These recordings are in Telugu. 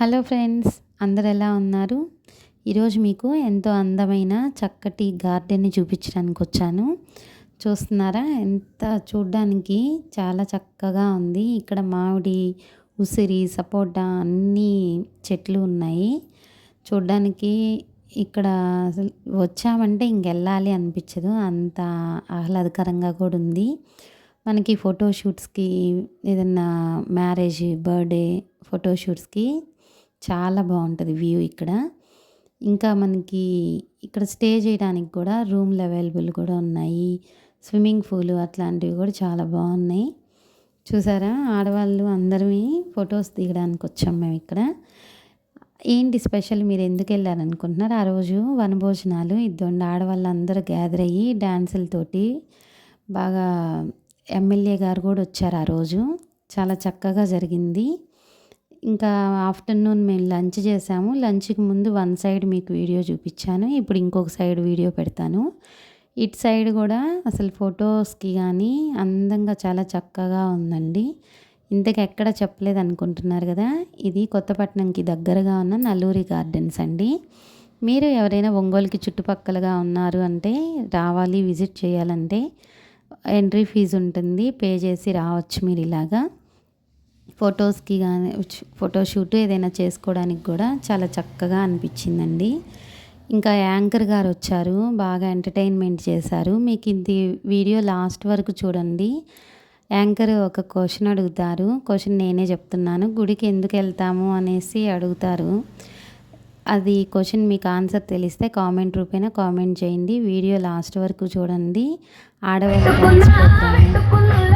హలో ఫ్రెండ్స్ అందరు ఎలా ఉన్నారు? ఈరోజు మీకు ఎంతో అందమైన చక్కటి గార్డెన్ని చూపించడానికి వచ్చాను చూస్తున్నారా? ఎంత చూడ్డానికి చాలా చక్కగా ఉంది. ఇక్కడ మామిడి ఉసిరి సపోటా అన్నీ చెట్లు ఉన్నాయి. చూడ్డానికి ఇక్కడ అసలు వచ్చామంటే ఇంకెళ్ళాలి అనిపించదు. అంత ఆహ్లాదకరంగా కూడా ఉంది. మనకి ఫోటోషూట్స్కి ఏదన్నా మ్యారేజ్ బర్త్డే ఫోటోషూట్స్కి చాలా బాగుంటుంది వ్యూ ఇక్కడ. ఇంకా మనకి ఇక్కడ స్టే చేయడానికి కూడా రూమ్లు అవైలబుల్ కూడా ఉన్నాయి. స్విమ్మింగ్ పూలు అట్లాంటివి కూడా చాలా బాగున్నాయి. చూసారా? ఆడవాళ్ళు అందరమే ఫొటోస్ దిగడానికి వచ్చాం మేము ఇక్కడ. ఏంటి స్పెషల్? మీరు ఎందుకు వెళ్ళారనుకుంటున్నారు? ఆ రోజు వనభోజనాలు ఇద్దరు ఆడవాళ్ళు అందరూ గ్యాదర్ అయ్యి డ్యాన్సులతోటి బాగా ఎమ్మెల్యే గారు కూడా వచ్చారు ఆ రోజు. చాలా చక్కగా జరిగింది. ఇంకా ఆఫ్టర్నూన్ మేము లంచ్ చేసాము. లంచ్కి ముందు వన్ సైడ్ మీకు వీడియో చూపించాను. ఇప్పుడు ఇంకొక సైడ్ వీడియో పెడతాను. ఇటు సైడ్ కూడా అసలు ఫొటోస్కి కానీ అందంగా చాలా చక్కగా ఉందండి. ఇంతకు ఎక్కడ చెప్పలేదు అనుకుంటున్నారు కదా? ఇది కొత్తపట్నంకి దగ్గరగా ఉన్న నల్లూరి గార్డెన్స్ అండి. మీరు ఎవరైనా ఒంగోలుకి చుట్టుపక్కలగా ఉన్నారు అంటే రావాలి విజిట్ చేయాలంటే ఎంట్రీ ఫీజు ఉంటుంది. పే చేసి రావచ్చు మీరు ఇలాగా. ఫొటోస్కి కానీ ఫోటోషూట్ ఏదైనా చేసుకోవడానికి కూడా చాలా చక్కగా అనిపించిందండి. ఇంకా యాంకర్ గారు వచ్చారు బాగా ఎంటర్టైన్మెంట్ చేశారు. మీకు ఇది వీడియో లాస్ట్ వరకు చూడండి. యాంకర్ ఒక క్వశ్చన్ అడుగుతారు. క్వశ్చన్ నేనే చెప్తున్నాను. గుడికి ఎందుకు వెళ్తాము అనేసి అడుగుతారు. అది క్వశ్చన్ మీకు ఆన్సర్ తెలిస్తే కామెంట్ రూపేనా కామెంట్ చేయండి. వీడియో లాస్ట్ వరకు చూడండి. ఆడవాళ్ళ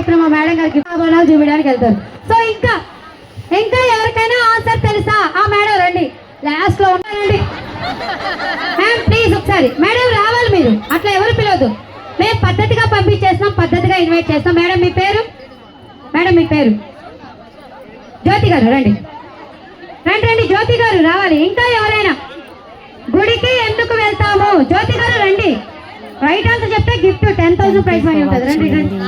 చెప్పిన మా మేడం గారికి ఆభరణాలు చూపించడానికి వెళ్తారు. సో ఇంకా ఇంకా ఎవరికైనా ఆన్సర్ తెలుసా? ఆ మేడం రండి. లాస్ట్లో ఉంటారండి మ్యామ్ ప్లీజ్ ఒకసారి. మేడం రావాలి మీరు. అట్లా ఎవరు పిలవద్దు. మేము పద్ధతిగా పంపించేస్తాం పద్ధతిగా ఇన్వైట్ చేస్తాం మేడం మీ పేరు? మేడం మీ పేరు? జ్యోతి గారు రండి. రండి రండి. జ్యోతి గారు రావాలి. ఇంకా ఎవరైనా? గుడికి ఎందుకు వెళ్తాము? జ్యోతి గారు రండి. రైట్ ఆన్సర్ చెప్తే gift ten thousand prize money ఉంటుంది. రండి రండి.